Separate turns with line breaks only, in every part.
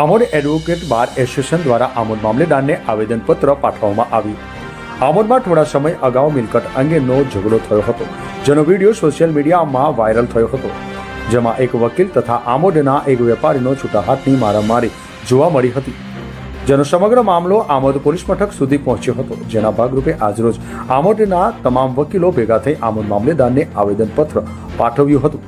Amod advocate bar association દ્વારા આમોદ મામલેદારને આવેદનપત્ર પાઠવવામાં આવ્યું. આમોદમાં થોડા સમય અગાઉ મિલકત અંગેનો ઝઘડો થયો હતો, જેનો વીડિયો સોશિયલ મીડિયામાં વાયરલ થયો હતો. જેમાં એક વકીલ તથા આમોદના એક વેપારીનો છૂટા હાથની મારામારી જોવા મળી હતી. જેનો સમગ્ર મામલો આમોદ પોલીસ મથક સુધી પહોંચ્યો હતો, જેના ભાગરૂપે આજરોજ આમોદના તમામ વકીલો ભેગા થઈ આમોદ મામલેદારને આવેદનપત્ર પાઠવ્યું હતું.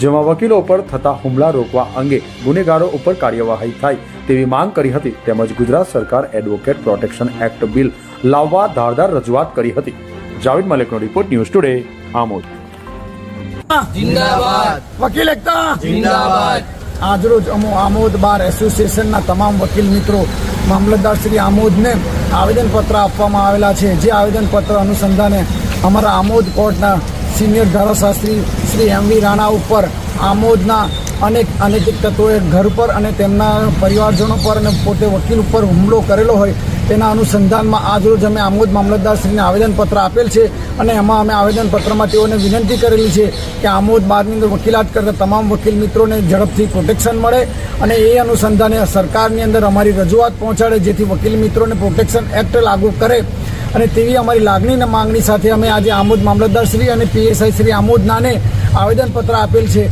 જેમાં વકીલો પર થતા હુમલા રોકવા અંગે ગુનેગારો ઉપર કાર્યવાહી થાય તેવી માંગ કરી હતી તેમજ ગુજરાત સરકાર એડવોકેટ પ્રોટેક્શન એક્ટ બિલ લાવવા ધારદાર રજૂઆત કરી હતી. જાવેદ મલિકનો રિપોર્ટ ન્યૂઝ ટુડે આમોદ.
જિંદાબાદ.
વકીલ એકતા.
જિંદાબાદ.
આજરોજ અમો આમોદ બાર એસોસિએશનના તમામ વકીલ મિત્રો મામલતદાર શ્રી આમોદને આવેદનપત્ર આપવામાં આવેલા છે. જે આવેદનપત્ર અનુસંધાને અમારા આમોદ કોર્ટના સિનિયર ધારાશાસ્ત્રી શ્રી એમ વી રાણા ઉપર આમોદના અનેક અનૈતિક તત્વોએ ઘર પર અને તેમના પરિવારજનો પર અને પોતે વકીલ ઉપર હુમલો કરેલો હોય તેના અનુસંધાનમાં આજરોજ અમે આમોદ મામલતદારશ્રીને આવેદનપત્ર આપેલ છે અને એમાં અમે આવેદનપત્રમાં તેઓને વિનંતી કરેલી છે કે આમોદ બારની અંદર વકીલાત કરતા તમામ વકીલ મિત્રોને ઝડપથી પ્રોટેક્શન મળે અને એ અનુસંધાને સરકારની અંદર અમારી રજૂઆત પહોંચાડે જેથી વકીલ મિત્રોને પ્રોટેક્શન એક્ટ લાગુ કરે. અને તેવી અમારી લાગણી અને માંગણી સાથે અમે આજે આમોદ મામલતદાર શ્રી અને પીએસઆઈ શ્રી આમોદનાને આવેદનપત્ર આપેલ છે.